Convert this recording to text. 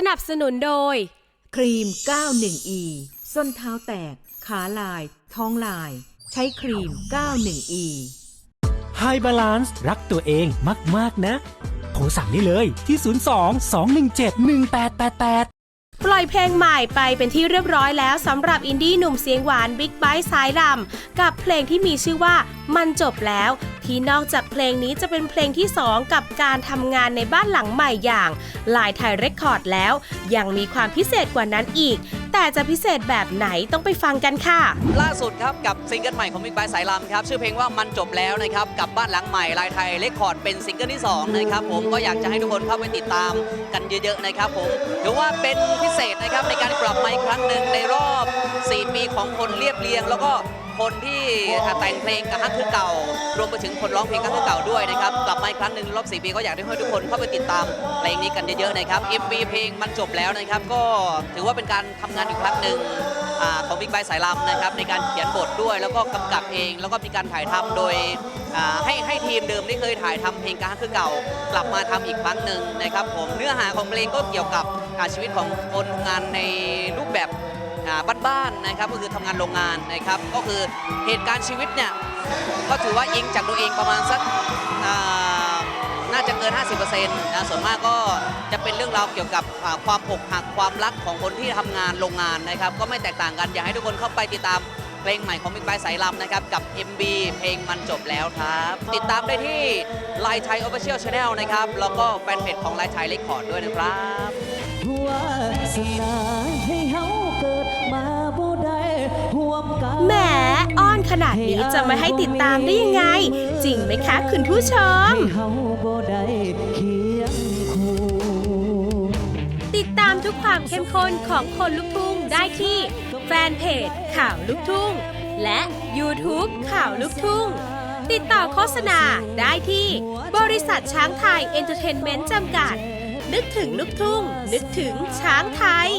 สนับสนุนโดย ครีม 91E ส้นเท้าแตก ขาลาย ท้องลาย ใช้ครีม 91E High Balance รักตัวเองมาก ๆ นะ โทรสั่งได้เลยที่ 02 217 1888ป ล่อยเพลงใหม่ไปเป็นที่เรียบร้อยแล้วสำหรับอินดี้หนุ่มเสียงหวานบิ๊กไบท์สายลำกับเพลงที่มีชื่อว่ามันจบแล้วที่นอกจากเพลงนี้จะเป็นเพลงที่ 2 กับการทำงานในบ้านหลังใหม่อย่างลายไทยเรคคอร์ดแล้ว ยังมีความพิเศษกว่านั้นอีก แต่จะพิเศษแบบไหนต้องไปฟังกันค่ะ ล่าสุดครับกับซิงเกิลใหม่ของบิ๊กไบสายลำครับชื่อเพลงว่ามันจบแล้วนะครับกับบ้านหลังใหม่ลายไทยเลคคอร์ดเป็นซิงเกิลที่2นะครับผมก็อยากจะให้ทุกคนเข้าไปติดตามกันเยอะๆนะครับผมถือว่าเป็นพิเศษนะครับในการกลับมาอีกครั้งหนึ่งในรอบ 4 ปีของคนเรียบเรียง แล้วก็ คนที่แต่งเพลงกับฮักคือเก่า รวมไปถึงคนร้องเพลงก็คือเก่าด้วยนะครับ กลับมาอีกครั้งหนึ่งรอบ4ปีก็อยากให้ทุกคนเข้าไปติดตามเพลงนี้กันเยอะๆนะครับ MV เพลงมันจบแล้วนะครับ ก็ถือว่าเป็นการทำงานอีกครั้งหนึ่งอของบิ๊กไบสายลำนะครับในการเขียนบทด้วยแล้วก็กำกับเอง แล้วก็มีการถ่ายทำโดยให้ให้ทีมเดิมที่เคยถ่ายทำเพลงกาคือเก่า กลับมาทำอีกครั้งหนึ่งนะครับผมเนื้อหาของเพลงก็เกี่ยวกับชีวิตของคนงานในรูปแบบ บ้านๆนะครับก็คือทำงานโรงงานนะครับก็คือเหตุการณ์ชีวิตเนี่ยก็ถือว่าอิงจากตัวเองประมาณสักน่าจะเกิน 50%นะส่วนมากก็จะเป็นเรื่องราวเกี่ยวกับความอกหักความรักของคนที่ทำงานโรงงานนะครับ ก็ไม่แตกต่างกัน อยากให้ทุกคนเข้าไปติดตามเพลงใหม่ของบิ๊กไบสายลำนะครับ กับ MB เพลงมันจบแล้วครับ ติดตามได้ที่ Line Thai Official Channel นะครับ แล้วก็แฟนเพจของ Line Thai Record ด้วยนะครับ แหมอ้อนขนาดนี้จะไม่ให้ติดตามได้ยังไง จริงไหมคะคุณผู้ชมให้เฮาบ่ได้เคียงคู่ติดตามทุกความเข้มข้นของคนลุกทุ่งได้ที่แฟนเพจข่าวลุกทุ่ง และ YouTube ข่าวลุกทุ่ง ติดต่อโฆษณาได้ที่ บริษัทช้างไทยเอนเตอร์เทนเมนต์จำกัด นึกถึงลุกทุ่ง นึกถึงช้างไทย